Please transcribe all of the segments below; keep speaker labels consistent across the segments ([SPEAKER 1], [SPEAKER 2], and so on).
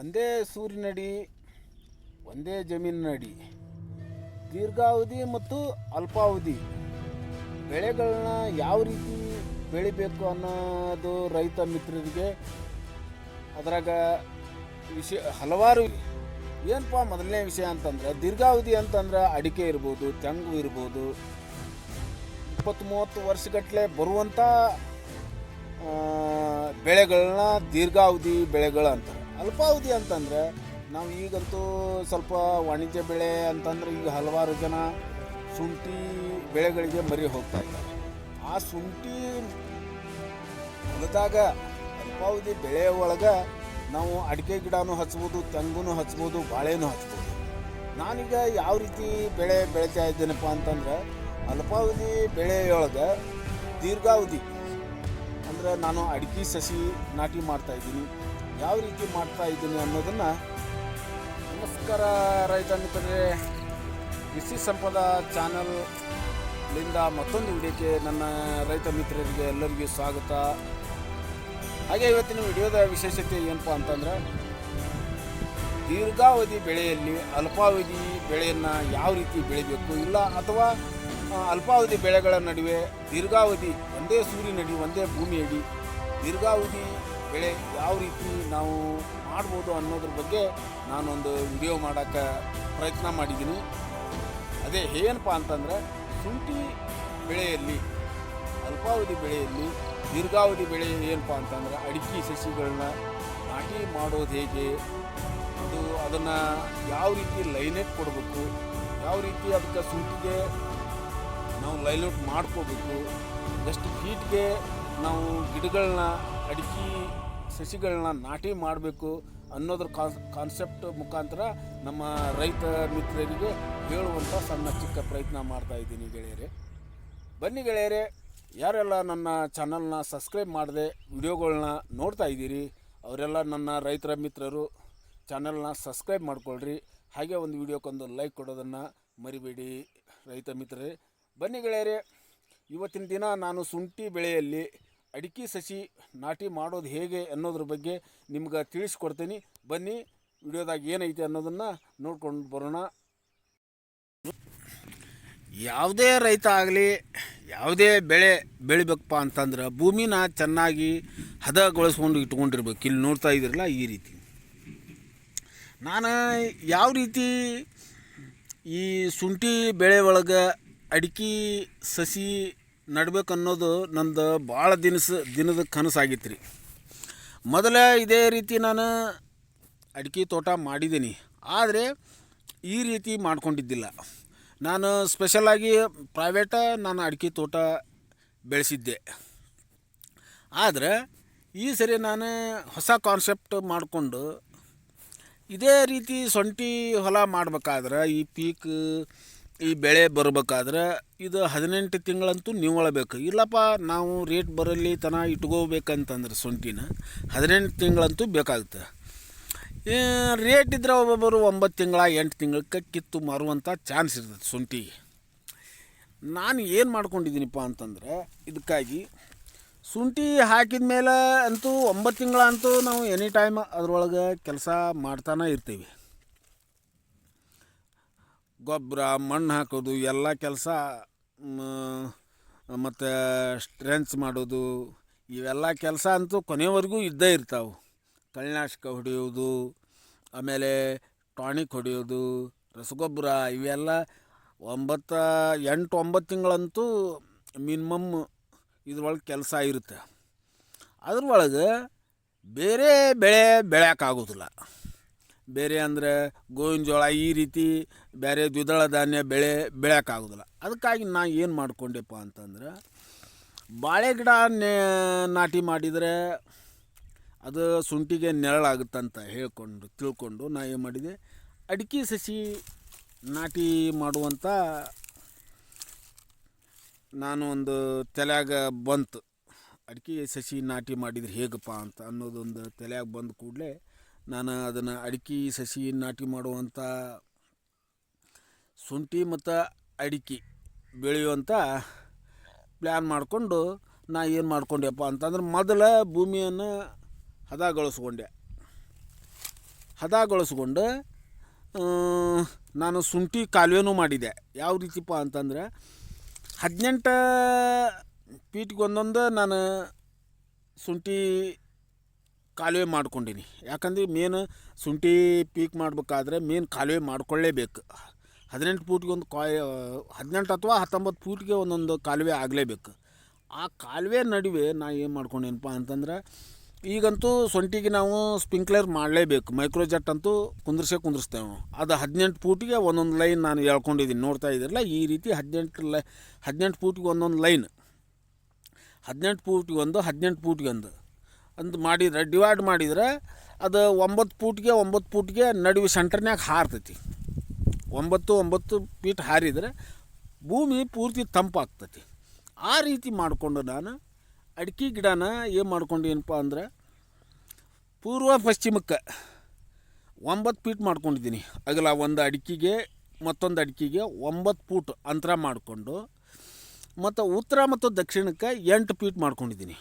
[SPEAKER 1] ಒಂದೇ ಸೂರಿನಡಿ, ಒಂದೇ ಜಮೀನಿನಡಿ, ದೀರ್ಘಾವಧಿ ಮತ್ತು ಅಲ್ಪಾವಧಿ ಬೆಳೆಗಳನ್ನ ಯಾವ ರೀತಿ ಬೆಳಿಬೇಕು ಅನ್ನೋದು ರೈತ ಮಿತ್ರರಿಗೆ ಅದರಾಗ ವಿಷಯ ಹಲವಾರು ಏನಪ್ಪ ಮೊದಲನೇ ವಿಷಯ ಅಂತಂದ್ರೆ, ದೀರ್ಘಾವಧಿ ಅಂತಂದ್ರೆ ಅಡಿಕೆ ಇರ್ಬೋದು, ತೆಂಗು ಇರ್ಬೋದು ಇಪ್ಪತ್ತು ಮೂವತ್ತು ವರ್ಷಗಟ್ಟಲೆ ಬರುವಂಥ ಬೆಳೆಗಳನ್ನ ದೀರ್ಘಾವಧಿ ಬೆಳೆಗಳು ಅಂತಾರೆ. ಅಲ್ಪಾವಧಿ ಅಂತಂದ್ರೆ ನಾವು ಈಗಂತೂ ಸ್ವಲ್ಪ ವಾಣಿಜ್ಯ ಬೆಳೆ ಅಂತಂದ್ರೆ ಈಗ ಹಲವಾರು ಜನ ಶುಂಠಿ ಬೆಳೆಗಳಿಗೆ ಮರಿ ಹೋಗ್ತಾ ಇದ್ದಾರೆ. ಆ ಶುಂಠಿ ಹೊಲದಾಗ ಅಲ್ಪಾವಧಿ ಬೆಳೆ ಒಳಗೆ ನಾವು ಅಡಿಕೆ ಗಿಡನೂ ಹಚ್ಬೋದು, ತೆಂಗುನೂ ಹಚ್ಬೋದು, ಬಾಳೆನೂ ಹಚ್ಬೋದು. ನಾನೀಗ ಯಾವ ರೀತಿ ಬೆಳೆ ಬೆಳೀತಾ ಇದ್ದೇನಪ್ಪ ಅಂತಂದರೆ ಅಲ್ಪಾವಧಿ ಬೆಳೆಯೊಳಗೆ ದೀರ್ಘಾವಧಿ, ಅಂದ್ರೆ ನಾನು ಅಡಿಕೆ ಸಸಿ ನಾಟಿ ಮಾಡ್ತಾ ಇದ್ದೀನಿ. ಯಾವ ರೀತಿ ಮಾಡ್ತಾ ಇದ್ದೀನಿ ಅನ್ನೋದನ್ನು ನಮಸ್ಕಾರ ರೈತ ಮಿತ್ರರೇ. ಕೃಷಿ ಸಂಪದ ಚಾನಲ್ನಿಂದ ಮತ್ತೊಂದು ವಿಡಿಯೋಕ್ಕೆ ನನ್ನ ರೈತ ಮಿತ್ರರಿಗೆ ಎಲ್ಲರಿಗೂ ಸ್ವಾಗತ. ಹಾಗೆ ಇವತ್ತಿನ ವಿಡಿಯೋದ ವಿಶೇಷತೆ ಏನಪ್ಪ ಅಂತಂದ್ರೆ, ದೀರ್ಘಾವಧಿ ಬೆಳೆಯಲ್ಲಿ ಅಲ್ಪಾವಧಿ ಬೆಳೆಯನ್ನು ಯಾವ ರೀತಿ ಬೆಳಿಬೇಕು ಇಲ್ಲ ಅಥವಾ ಅಲ್ಪಾವಧಿ ಬೆಳೆಗಳ ನಡುವೆ ದೀರ್ಘಾವಧಿ ಒಂದೇ ಸೂರ್ಯನಡಿ ಒಂದೇ ಭೂಮಿಯಡಿ ದೀರ್ಘಾವಧಿ ಬೆಳೆ ಯಾವ ರೀತಿ ನಾವು ಮಾಡ್ಬೋದು ಅನ್ನೋದ್ರ ಬಗ್ಗೆ ನಾನೊಂದು ವಿಡಿಯೋ ಮಾಡೋಕ್ಕೆ ಪ್ರಯತ್ನ ಮಾಡಿದ್ದೀನಿ. ಅದೇ ಏನಪ್ಪ ಅಂತಂದರೆ, ಶುಂಠಿ ಬೆಳೆಯಲ್ಲಿ, ಅಲ್ಪಾವಧಿ ಬೆಳೆಯಲ್ಲಿ, ದೀರ್ಘಾವಧಿ ಬೆಳೆ ಏನಪ್ಪ ಅಂತಂದ್ರೆ, ಅಡಿಕೆ ಸಸಿಗಳನ್ನ ನಾಟಿ ಮಾಡೋದು ಹೇಗೆ, ಅದು ಅದನ್ನು ಯಾವ ರೀತಿ ಲೈನೆಟ್ ಕೊಡಬೇಕು, ಯಾವ ರೀತಿ ಅದಕ್ಕೆ ಶುಂಠಿಗೆ ನಾವು ಲೈನೌಟ್ ಮಾಡ್ಕೋಬೇಕು ಜಸ್ಟ್ ಫೀಟ್ಗೆ ನಾವು ಗಿಡಗಳನ್ನ ಅಡಿಕೆ ಸಸಿಗಳನ್ನ ನಾಟಿ ಮಾಡಬೇಕು ಅನ್ನೋದ್ರ ಕಾನ್ ಕಾನ್ಸೆಪ್ಟ್ ಮುಖಾಂತರ ನಮ್ಮ ರೈತ ಮಿತ್ರರಿಗೆ ಹೇಳುವಂಥ ಸಣ್ಣ ಚಿಕ್ಕ ಪ್ರಯತ್ನ ಮಾಡ್ತಾ ಇದ್ದೀನಿ ಗೆಳೆಯರೇ. ಬನ್ನಿ ಗೆಳೆಯರೇ, ಯಾರೆಲ್ಲ ನನ್ನ ಚಾನಲ್ನ ಸಬ್ಸ್ಕ್ರೈಬ್ ಮಾಡದೆ ವಿಡಿಯೋಗಳನ್ನ ನೋಡ್ತಾ ಇದ್ದೀರಿ, ಅವರೆಲ್ಲ ನನ್ನ ರೈತರ ಮಿತ್ರರು, ಚಾನಲ್ನ ಸಬ್ಸ್ಕ್ರೈಬ್ ಮಾಡ್ಕೊಳ್ರಿ, ಹಾಗೆ ಒಂದು ವಿಡಿಯೋಕ್ಕೊಂದು ಲೈಕ್ ಕೊಡೋದನ್ನು ಮರಿಬೇಡಿ ರೈತ ಮಿತ್ರರೇ. ಬನ್ನಿ ಗೆಳೆಯರೇ, ಇವತ್ತಿನ ದಿನ ನಾನು ಶುಂಠಿ ಬೆಳೆಯಲ್ಲಿ ಅಡಿಕೆ ಸಸಿ ನಾಟಿ ಮಾಡೋದು ಹೇಗೆ ಅನ್ನೋದ್ರ ಬಗ್ಗೆ ನಿಮ್ಗೆ ತಿಳಿಸ್ಕೊಡ್ತೀನಿ. ಬನ್ನಿ, ವಿಡಿಯೋದಾಗ ಏನೈತೆ ಅನ್ನೋದನ್ನು ನೋಡ್ಕೊಂಡು ಬರೋಣ. ಯಾವುದೇ ರೈತ ಆಗಲಿ, ಯಾವುದೇ ಬೆಳೆ ಬೆಳಿಬೇಕಪ್ಪ ಅಂತಂದ್ರೆ ಭೂಮಿನ ಚೆನ್ನಾಗಿ ಹದಗೊಳಿಸ್ಕೊಂಡು ಇಟ್ಕೊಂಡಿರ್ಬೇಕು. ಇಲ್ಲಿ ನೋಡ್ತಾ ಇದ್ರಲ್ಲ ಈ ರೀತಿ. ನಾನು ಯಾವ ರೀತಿ ಈ ಶುಂಠಿ ಬೆಳೆ ಒಳಗೆ ಅಡಿಕೆ ಸಸಿ ನಡ್ಬೇಕು ಅನ್ನೋದು ನಂದು ಭಾಳ ದಿನಸ, ದಿನದ ಕನಸಾಗಿತ್ತು ರೀ ಮೊದಲ ಇದೇ ರೀತಿ ನಾನು ಅಡಿಕೆ ತೋಟ ಮಾಡಿದ್ದೀನಿ. ಆದರೆ ಈ ರೀತಿ ಮಾಡ್ಕೊಂಡಿದ್ದಿಲ್ಲ. ನಾನು ಸ್ಪೆಷಲಾಗಿ ಪ್ರೈವೇಟ ನಾನು ಅಡಿಕೆ ತೋಟ ಬೆಳೆಸಿದ್ದೆ. ಆದರೆ ಈ ಸರಿ ನಾನು ಹೊಸ ಕಾನ್ಸೆಪ್ಟ್ ಮಾಡಿಕೊಂಡು ಇದೇ ರೀತಿ ಸೊಂಟಿ ಹೊಲ ಮಾಡ್ಬೇಕಾದ್ರೆ ಈ ಪೀಕ್ ಈ ಬೆಳೆ ಬರಬೇಕಾದ್ರೆ ಇದು ಹದಿನೆಂಟು ತಿಂಗಳಂತೂ ನಿವ್ವಳಬೇಕು. ಇಲ್ಲಪ್ಪ, ನಾವು ರೇಟ್ ಬರಲಿ ತನ ಇಟ್ಕೋಬೇಕಂತಂದ್ರೆ ಸೊಂಟಿನ ಹದಿನೆಂಟು ತಿಂಗಳಂತೂ ಬೇಕಾಗುತ್ತೆ. ರೇಟ್ ಇದ್ರೆ ಒಬ್ಬೊಬ್ಬರು ಒಂಬತ್ತು ತಿಂಗಳ, ಎಂಟು ತಿಂಗಳಕ್ಕೆ ಕಿತ್ತು ಮಾರುವಂಥ ಚಾನ್ಸ್ ಇರ್ತದೆ ಶುಂಠಿಗೆ ನಾನು ಏನು ಮಾಡ್ಕೊಂಡಿದ್ದೀನಿಪ್ಪ ಅಂತಂದ್ರೆ, ಇದಕ್ಕಾಗಿ ಶುಂಠಿ ಹಾಕಿದ ಮೇಲೆ ಅಂತೂ ಒಂಬತ್ತು ತಿಂಗಳ ನಾವು ಎನಿ ಟೈಮ್ ಅದರೊಳಗೆ ಕೆಲಸ ಮಾಡ್ತಾನೆ ಇರ್ತೀವಿ. ಗೊಬ್ಬರ, ಮಣ್ಣು ಹಾಕೋದು, ಎಲ್ಲ ಕೆಲಸ ಮತ್ತು ಸ್ಟ್ರೆಂಚ್ ಮಾಡೋದು, ಇವೆಲ್ಲ ಕೆಲಸ ಅಂತೂ ಕೊನೆವರೆಗೂ ಇದ್ದೇ ಇರ್ತಾವೆ. ಕಳೆನಾಶಕ ಹೊಡೆಯೋದು, ಆಮೇಲೆ ಟಾನಿಕ್ ಹೊಡೆಯೋದು, ರಸಗೊಬ್ಬರ, ಇವೆಲ್ಲ ಒಂಬತ್ತು, ಎಂಟು, ಒಂಬತ್ತು ತಿಂಗಳಂತೂ ಮಿನಿಮಮ್ ಇದ್ರೊಳಗೆ ಕೆಲಸ ಇರುತ್ತೆ. ಅದ್ರೊಳಗೆ ಬೇರೆ ಬೆಳೆ ಬೆಳೆಯೋಕ್ಕಾಗೋದಿಲ್ಲ ಬೇರೆ ಅಂದರೆ ಗೋವಿನ ಜೋಳ ಈ ರೀತಿ ಬೇರೆ ದ್ವಿದಳ ಧಾನ್ಯ ಬೆಳೆ ಬೆಳೆಯೋಕ್ಕಾಗೋದಿಲ್ಲ ಅದಕ್ಕಾಗಿ ನಾ ಏನು ಮಾಡ್ಕೊಂಡೆಪ್ಪ ಅಂತಂದ್ರೆ ಬಾಳೆ ಗಿಡ ನೆ- ನಾಟಿ ಮಾಡಿದರೆ ಅದು ಶುಂಠಿಗೆ ನೆರಳಾಗುತ್ತಂತ ಹೇಳ್ಕೊಂಡು ತಿಳ್ಕೊಂಡು ನಾ ಏನು ಮಾಡಿದೆ, ಅಡಿಕೆ ಸಸಿ ನಾಟಿ ಮಾಡುವಂಥ ನಾನು ಒಂದು ತಲೆಯಾಗ ಬಂತು. ಅಡಿಕೆ ಸಸಿ ನಾಟಿ ಮಾಡಿದ್ರೆ ಹೇಗಪ್ಪ ಅಂತ ಅನ್ನೋದೊಂದು ತಲೆಯಾಗ ಬಂದ ಕೂಡಲೇ ನಾನು ಅದನ್ನು ಅಡಿಕೆ, ಸಸಿ ನಾಟಿ ಮಾಡುವಂಥ ಶುಂಠಿ ಮತ್ತು ಅಡಿಕೆ ಬೆಳೆಯುವಂಥ ಪ್ಲ್ಯಾನ್ ಮಾಡಿಕೊಂಡು ನಾ ಏನು ಮಾಡ್ಕೊಂಡೆಪ್ಪ ಅಂತಂದ್ರೆ ಮೊದಲ ಭೂಮಿಯನ್ನು ಹದಗೊಳಿಸ್ಕೊಂಡೆ ಹದಗೊಳಿಸ್ಕೊಂಡು ನಾನು ಶುಂಠಿ ಕಾಲುವೆನೂ ಮಾಡಿದೆ. ಯಾವ ರೀತಿಪ್ಪ ಅಂತಂದ್ರೆ ಹದಿನೆಂಟು ಪೀಟ್ಗೆ ಒಂದೊಂದು ನಾನು ಶುಂಠಿ ಕಾಲುವೆ ಮಾಡ್ಕೊಂಡೀನಿ. ಯಾಕಂದ್ರೆ ಮೇನ್ ಶುಂಠಿ ಪೀಕ್ ಮಾಡಬೇಕಾದ್ರೆ ಮೇನ್ ಕಾಲುವೆ ಮಾಡ್ಕೊಳ್ಳೇಬೇಕು. ಹದಿನೆಂಟು ಫೂಟ್ಗೆ ಒಂದು ಕಾಯ್, ಹದಿನೆಂಟು ಅಥವಾ ಹತ್ತೊಂಬತ್ತು ಫೂಟ್ಗೆ ಒಂದೊಂದು ಕಾಲುವೆ ಆಗಲೇಬೇಕು. ಆ ಕಾಲುವೆ ನಡುವೆ ನಾ ಏನು ಮಾಡ್ಕೊಂಡೇನಪ್ಪ ಅಂತಂದ್ರೆ, ಈಗಂತೂ ಸೊಂಟಿಗೆ ನಾವು ಸ್ಪ್ರಿಂಕ್ಲರ್ ಮಾಡಲೇಬೇಕು. ಮೈಕ್ರೋಜೆಟ್ ಅಂತೂ ಕುಂದ್ರಿಸೇ ಕುಂದ್ರಿಸ್ತೇವೆ ನಾವು. ಅದು ಹದಿನೆಂಟು ಫೂಟ್ಗೆ ಒಂದೊಂದು ಲೈನ್ ನಾನು ಹೇಳ್ಕೊಂಡಿದ್ದೀನಿ. ನೋಡ್ತಾ ಇದ್ದೀರಲ್ಲ, ಈ ರೀತಿ ಹದಿನೆಂಟು ಲೈ, ಹದಿನೆಂಟು ಫೂಟ್ಗೆ ಒಂದೊಂದು ಲೈನ್. ಹದಿನೆಂಟು ಫೂಟ್ಗೆ ಒಂದು, ಹದಿನೆಂಟು ಫೂಟ್ಗೆ ಒಂದು. ಅಂತ ಮಾಡಿದ್ರೆ ಡಿವೈಡ್ ಮಾಡಿದ್ರೆ ಅದು ಒಂಬತ್ತು ಫೂಟ್ಗೆ ಒಂಬತ್ತು ಫೂಟ್ಗೆ ನಡುವೆ ಸೆಂಟರ್ನ್ಯಾಗ ಹಾರ್ತೈತಿ. ಒಂಬತ್ತು ಒಂಬತ್ತು ಫೀಟ್ ಹಾರಿದರೆ ಭೂಮಿ ಪೂರ್ತಿ ತಂಪಾಗ್ತೈತಿ. ಆ ರೀತಿ ಮಾಡಿಕೊಂಡು ನಾನು ಅಡಿಕೆ ಗಿಡನ ಏನು ಮಾಡ್ಕೊಂಡೇನಪ್ಪ ಅಂದ್ರೆ, ಪೂರ್ವ ಪಶ್ಚಿಮಕ್ಕೆ ಒಂಬತ್ತು ಫೀಟ್ ಮಾಡ್ಕೊಂಡಿದ್ದೀನಿ. ಅಗಲ ಒಂದು ಅಡಿಕೆಗೆ, ಮತ್ತೊಂದು ಅಡಿಕೆಗೆ ಒಂಬತ್ತು ಫೂಟ್ ಅಂತರ ಮಾಡಿಕೊಂಡು, ಮತ್ತು ಉತ್ತರ ಮತ್ತು ದಕ್ಷಿಣಕ್ಕೆ ಎಂಟು ಫೀಟ್ ಮಾಡ್ಕೊಂಡಿದ್ದೀನಿ.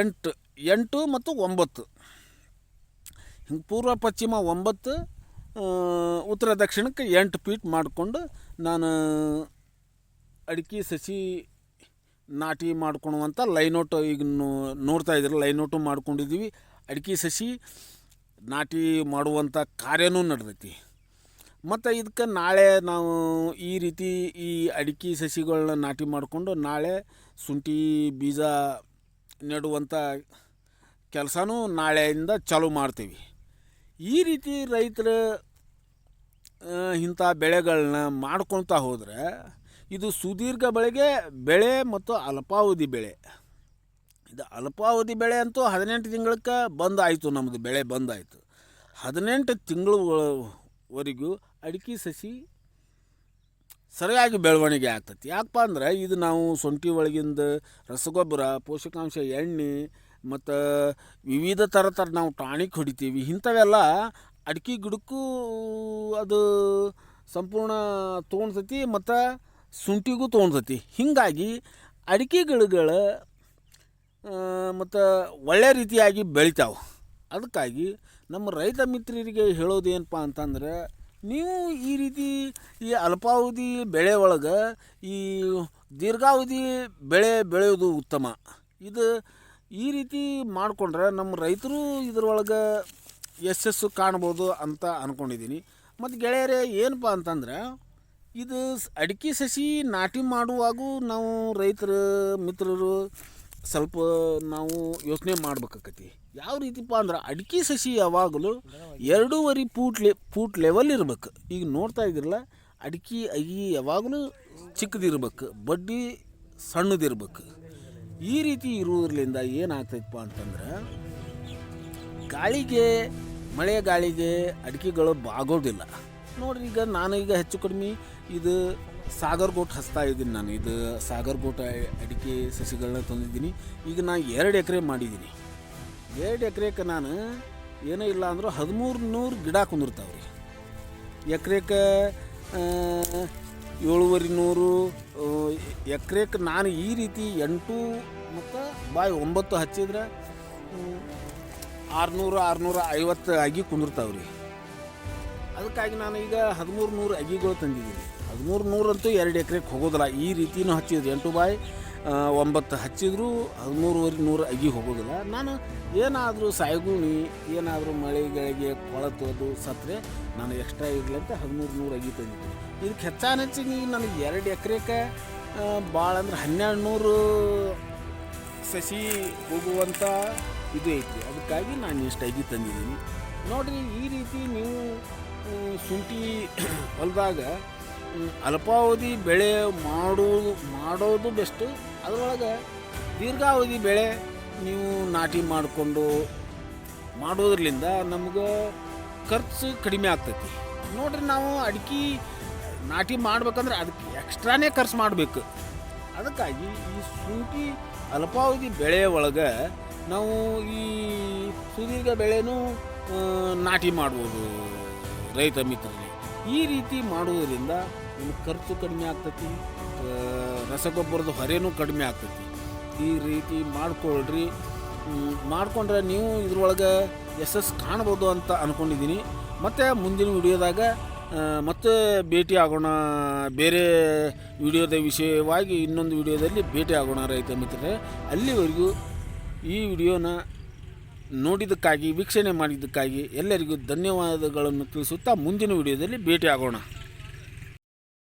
[SPEAKER 1] ಎಂಟು ಎಂಟು ಮತ್ತು ಒಂಬತ್ತು. ಹಿಂಗೆ ಪೂರ್ವ, ಪಶ್ಚಿಮ ಒಂಬತ್ತು ಉತ್ತರ, ದಕ್ಷಿಣಕ್ಕೆ ಎಂಟು ಫೀಟ್ ಮಾಡಿಕೊಂಡು ನಾನು ಅಡಿಕೆ, ಸಸಿ ನಾಟಿ ಮಾಡ್ಕೊಳುವಂಥ ಲೈನೋಟು ಈಗ ನೋಡ್ತಾ ಇದ್ದೀರ ಲೈನೋಟು ಮಾಡ್ಕೊಂಡಿದ್ದೀವಿ. ಅಡಿಕೆ, ಸಸಿ ನಾಟಿ ಮಾಡುವಂಥ ಕಾರ್ಯನೂ ನಡೆದೈತಿ. ಮತ್ತು ಇದಕ್ಕೆ ನಾಳೆ ನಾವು ಈ ರೀತಿ ಈ ಅಡಿಕೆ, ಸಸಿಗಳನ್ನ ನಾಟಿ ಮಾಡಿಕೊಂಡು ನಾಳೆ ಶುಂಠಿ, ಬೀಜ ನೆಡುವಂಥ ಕೆಲಸನೂ ನಾಳೆಯಿಂದ ಚಾಲೂ ಮಾಡ್ತೀವಿ. ಈ ರೀತಿ ರೈತರು ಇಂಥ ಬೆಳೆಗಳನ್ನ ಮಾಡ್ಕೊಳ್ತಾ ಹೋದರೆ ಇದು ಸುದೀರ್ಘ ಬೆಳೆಗೆ ಬೆಳೆ ಮತ್ತು ಅಲ್ಪಾವಧಿ ಬೆಳೆ. ಇದು ಅಲ್ಪಾವಧಿ ಬೆಳೆ ಅಂತೂ ಹದಿನೆಂಟು ತಿಂಗಳಕ್ಕೆ ಬಂದಾಯಿತು ನಮ್ಮದು ಬೆಳೆ ಬಂದಾಯಿತು. ಹದಿನೆಂಟು ತಿಂಗಳವರೆಗೂ ಅಡಿಕೆ ಸಸಿ ಸರಿಯಾಗಿ ಬೆಳವಣಿಗೆ ಆಗ್ತೈತಿ. ಯಾಕಪ್ಪ ಅಂದ್ರೆ ಇದು ನಾವು ಸೊಂಟಿ ಒಳಗಿಂದ ರಸಗೊಬ್ಬರ, ಪೋಷಕಾಂಶ, ಎಣ್ಣೆ ಮತ್ತು ವಿವಿಧ ಥರ ಥರ ನಾವು ಟಾಣಿಕ್ ಹೊಡಿತೀವಿ. ಇಂಥವೆಲ್ಲ ಅಡಿಕೆ ಗಿಡಕ್ಕೂ ಅದು ಸಂಪೂರ್ಣ ತೊಗೊಳ್ತೈತಿ ಮತ್ತು ಶುಂಠಿಗೂ ತೊಗೊಳ್ತೈತಿ ಹೀಗಾಗಿ ಅಡಿಕೆ ಗಿಡಗಳು ಮತ್ತು ಒಳ್ಳೆ ರೀತಿಯಾಗಿ ಬೆಳಿತಾವೆ. ಅದಕ್ಕಾಗಿ ನಮ್ಮ ರೈತ ಮಿತ್ರರಿಗೆ ಹೇಳೋದೇನಪ್ಪ ಅಂತಂದ್ರೆ ನೀವು ಈ ರೀತಿ ಈ ಅಲ್ಪಾವಧಿ ಬೆಳೆ ಒಳಗೆ ಈ ದೀರ್ಘಾವಧಿ ಬೆಳೆ ಬೆಳೆಯೋದು ಉತ್ತಮ. ಇದು ಈ ರೀತಿ ಮಾಡಿಕೊಂಡ್ರೆ ನಮ್ಮ ರೈತರು ಇದ್ರೊಳಗೆ ಯಶಸ್ಸು ಕಾಣ್ಬೋದು ಅಂತ ಅಂದ್ಕೊಂಡಿದ್ದೀನಿ ಮತ್ತು ಗೆಳೆಯರೇ, ಏನಪ್ಪ ಅಂತಂದ್ರೆ ಇದು ಅಡಿಕೆ ಸಸಿ ನಾಟಿ ಮಾಡುವಾಗೂ ನಾವು ರೈತರ, ಮಿತ್ರರು ಸ್ವಲ್ಪ ನಾವು ಯೋಚನೆ ಮಾಡ್ಬೇಕಾಕತಿ. ಯಾವ ರೀತಿಪ್ಪ ಅಂದ್ರೆ ಅಡಿಕೆ ಸಸಿ ಯಾವಾಗಲೂ ಎರಡೂವರೆ ಫೂಟ್ ಲೆ ಫೂಟ್ ಲೆವೆಲ್ ಇರ್ಬೇಕು. ಈಗ ನೋಡ್ತಾ ಇದ್ರಲ್ಲ ಅಡಿಕೆ ಅಗಿ ಯಾವಾಗಲೂ ಚಿಕ್ಕದಿರ್ಬೇಕು, ಬಡ್ಡಿ ಸಣ್ಣದಿರ್ಬೇಕು. ಈ ರೀತಿ ಇರುವುದರಿಂದ ಏನಾಗ್ತೈತಪ್ಪ ಅಂತಂದ್ರೆ, ಗಾಳಿಗೆ, ಮಳೆ ಗಾಳಿಗೆ ಅಡಿಕೆಗಳು ಬಾಗೋದಿಲ್ಲ. ನೋಡ್ರಿ ಈಗ ನಾನು ಈಗ ಹೆಚ್ಚು ಕಡಿಮೆ ಇದು ಸಾಗರ್ ಗೋಟ್ ಹಚ್ತಾ ಇದ್ದೀನಿ ನಾನು. ಇದು ಸಾಗರ್ ಗೋಟ್ ಅಡಿಕೆ ಸಸಿಗಳನ್ನ ತಂದಿದ್ದೀನಿ. ಈಗ ನಾನು ಎರಡು ಎಕರೆ ಮಾಡಿದ್ದೀನಿ. ಎರಡು ಎಕರೆಗೆ ನಾನು ಏನೂ ಇಲ್ಲ ಅಂದ್ರೆ ಹದಿಮೂರು ನೂರು ಗಿಡ ಕುಂದಿರ್ತಾವೆ ರೀ ಎಕರೆಗೆ ಏಳುವರೆ ನೂರು ಎಕರೆಗೆ ನಾನು ಈ ರೀತಿ ಎಂಟು ಮತ್ತು ಬಾಯಿ ಒಂಬತ್ತು ಹಚ್ಚಿದ್ರೆ ಆರುನೂರು, ಆರುನೂರ ಐವತ್ತು ಅಗಿ ಕುಂದಿರ್ತಾವೆ ರೀ ಅದಕ್ಕಾಗಿ ನಾನು ಈಗ ಹದಿಮೂರು ನೂರು ಅಗಿಗಳು ತಂದಿದ್ದೀನಿ. ಹದಿಮೂರು ನೂರಂತೂ ಎರಡು ಎಕರೆಗೆ ಹೋಗೋದಿಲ್ಲ. ಈ ರೀತಿನೂ ಹಚ್ಚಿದ್ರು. ಎಂಟು ಬಾಯ್ ಒಂಬತ್ತು ಹಚ್ಚಿದ್ರು ಹದಿಮೂರುವರೆ ನೂರು ಅಗಿ ಹೋಗೋದಿಲ್ಲ. ನಾನು ಏನಾದರೂ ಸಾಯಗುಣಿ, ಏನಾದರೂ ಮಳೆಗಳಿಗೆ ಕೊಳತು ಅದು ಸತ್ತರೆ ನಾನು ಎಕ್ಸ್ಟ್ರಾ ಇರಲಿ ಅಂತ ಹದಿಮೂರು ನೂರು ಅಗಿ ತಂದಿದ್ದೆ. ಇದಕ್ಕೆ ಹೆಚ್ಚಾನ ಹೆಚ್ಚಿಗೆ ನನಗೆ ಎರಡು ಎಕರೆಗೆ ಭಾಳ ಅಂದ್ರೆ ಹನ್ನೆರಡು ನೂರು ಸಸಿ ಹೋಗುವಂಥ ಇದು ಐತಿ. ಅದಕ್ಕಾಗಿ ನಾನು ಇಷ್ಟು ಅಗಿ ತಂದಿದ್ದೀನಿ. ನೋಡಿರಿ, ಈ ರೀತಿ ನೀವು ಶುಂಠಿ ಹೊಲದಾಗ ಅಲ್ಪಾವಧಿ ಬೆಳೆ ಮಾಡೋದು ಮಾಡೋದು ಬೆಸ್ಟು. ಅದರೊಳಗೆ ದೀರ್ಘಾವಧಿ ಬೆಳೆ ನೀವು ನಾಟಿ ಮಾಡಿಕೊಂಡು ಮಾಡೋದ್ರಿಂದ ನಮ್ಗೆ ಖರ್ಚು ಕಡಿಮೆ ಆಗ್ತೈತಿ. ನೋಡ್ರಿ ನಾವು ಅಡಿಕೆ ನಾಟಿ ಮಾಡ್ಬೇಕಂದ್ರೆ ಅದಕ್ಕೆ ಎಕ್ಸ್ಟ್ರಾನೇ ಖರ್ಚು ಮಾಡಬೇಕು. ಅದಕ್ಕಾಗಿ ಈ ಸೂಟಿ ಅಲ್ಪಾವಧಿ ಬೆಳೆ ಒಳಗೆ ನಾವು ಈ ಸುದೀರ್ಘ ಬೆಳೆನೂ ನಾಟಿ ಮಾಡ್ಬೋದು ರೈತ ಮಿತ್ರರಿಗೆ. ಈ ರೀತಿ ಮಾಡುವುದರಿಂದ ನಮ್ಗೆ ಖರ್ಚು ಕಡಿಮೆ ಆಗ್ತೈತಿ ರಸಗೊಬ್ಬರದ ಹೊರೆನೂ ಕಡಿಮೆ ಆಗ್ತೈತಿ. ಈ ರೀತಿ ಮಾಡ್ಕೊಳ್ರಿ. ಮಾಡಿಕೊಂಡ್ರೆ ನೀವು ಇದ್ರೊಳಗೆ ಯಶಸ್ಸು ಕಾಣ್ಬೋದು ಅಂತ ಅಂದ್ಕೊಂಡಿದ್ದೀನಿ ಮತ್ತು ಮುಂದಿನ ವಿಡಿಯೋದಾಗ ಮತ್ತೆ ಭೇಟಿ ಆಗೋಣ. ಬೇರೆ ವಿಡಿಯೋದ ವಿಷಯವಾಗಿ ಇನ್ನೊಂದು ವಿಡಿಯೋದಲ್ಲಿ ಭೇಟಿ ಆಗೋಣ ರೈತ ಮಿತ್ರರೇ. ಅಲ್ಲಿವರೆಗೂ ಈ ವಿಡಿಯೋನ ನೋಡಿದ್ದಕ್ಕಾಗಿ, ವೀಕ್ಷಣೆ ಮಾಡಿದ್ದಕ್ಕಾಗಿ ಎಲ್ಲರಿಗೂ ಧನ್ಯವಾದಗಳನ್ನು ತಿಳಿಸುತ್ತಾ ಮುಂದಿನ ವಿಡಿಯೋದಲ್ಲಿ ಭೇಟಿ ಆಗೋಣ.